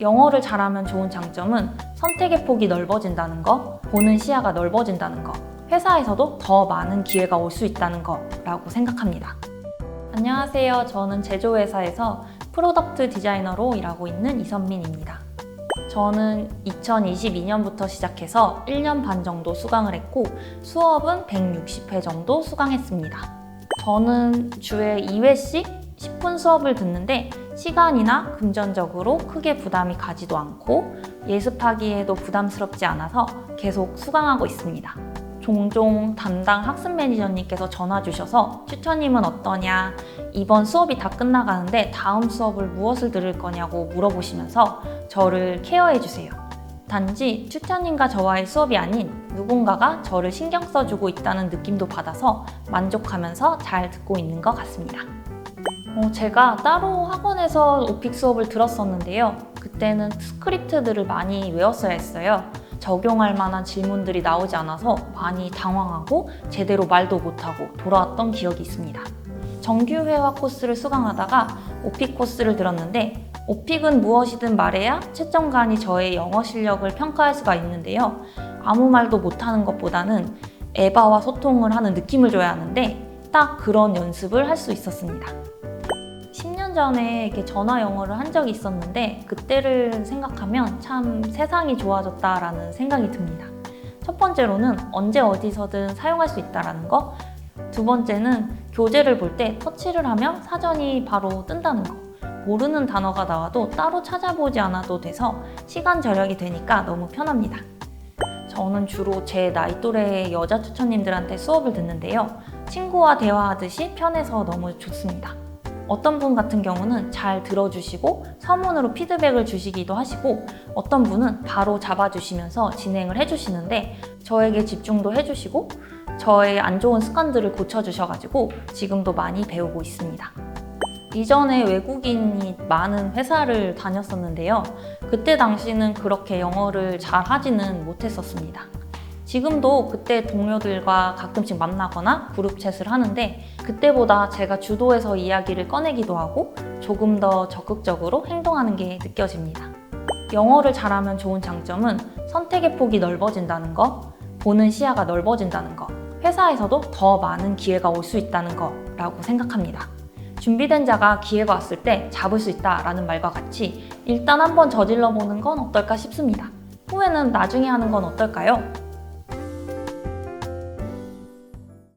영어를 잘하면 좋은 장점은 선택의 폭이 넓어진다는 거, 보는 시야가 넓어진다는 거, 회사에서도 더 많은 기회가 올 수 있다는 거라고 생각합니다. 안녕하세요. 저는 제조회사에서 프로덕트 디자이너로 일하고 있는 이선민입니다. 저는 2022년부터 시작해서 1년 반 정도 수강을 했고 수업은 160회 정도 수강했습니다. 저는 주에 2회씩 10분 수업을 듣는데 시간이나 금전적으로 크게 부담이 가지도 않고 예습하기에도 부담스럽지 않아서 계속 수강하고 있습니다. 종종 담당 학습 매니저님께서 전화 주셔서 튜터님은 어떠냐, 이번 수업이 다 끝나가는데 다음 수업을 무엇을 들을 거냐고 물어보시면서 저를 케어해 주세요. 단지 튜터님과 저와의 수업이 아닌 누군가가 저를 신경 써주고 있다는 느낌도 받아서 만족하면서 잘 듣고 있는 것 같습니다. 어, 제가 따로 학원에서 오픽 수업을 들었었는데요. 그때는 스크립트들을 많이 외웠어야 했어요. 적용할 만한 질문들이 나오지 않아서 많이 당황하고 제대로 말도 못하고 돌아왔던 기억이 있습니다. 정규회화 코스를 수강하다가 오픽 코스를 들었는데 오픽은 무엇이든 말해야 채점관이 저의 영어 실력을 평가할 수가 있는데요. 아무 말도 못하는 것보다는 에바와 소통을 하는 느낌을 줘야 하는데 딱 그런 연습을 할 수 있었습니다. 10년 전에 이렇게 전화 영어를 한 적이 있었는데 그때를 생각하면 참 세상이 좋아졌다라는 생각이 듭니다. 첫 번째로는 언제 어디서든 사용할 수 있다라는 거. 두 번째는 교재를 볼 때 터치를 하면 사전이 바로 뜬다는 거. 모르는 단어가 나와도 따로 찾아보지 않아도 돼서 시간 절약이 되니까 너무 편합니다. 저는 주로 제 나이 또래의 여자 추천님들한테 수업을 듣는데요. 친구와 대화하듯이 편해서 너무 좋습니다. 어떤 분 같은 경우는 잘 들어주시고 서문으로 피드백을 주시기도 하시고 어떤 분은 바로 잡아주시면서 진행을 해주시는데 저에게 집중도 해주시고 저의 안 좋은 습관들을 고쳐주셔가지고 지금도 많이 배우고 있습니다. 이전에 외국인이 많은 회사를 다녔었는데요. 그때 당시는 그렇게 영어를 잘 하지는 못했었습니다. 지금도 그때 동료들과 가끔씩 만나거나 그룹 챗을 하는데 그때보다 제가 주도해서 이야기를 꺼내기도 하고 조금 더 적극적으로 행동하는 게 느껴집니다. 영어를 잘하면 좋은 장점은 선택의 폭이 넓어진다는 거, 보는 시야가 넓어진다는 거, 회사에서도 더 많은 기회가 올 수 있다는 거라고 생각합니다. 준비된 자가 기회가 왔을 때 잡을 수 있다라는 말과 같이 일단 한번 저질러 보는 건 어떨까 싶습니다. 후회는 나중에 하는 건 어떨까요?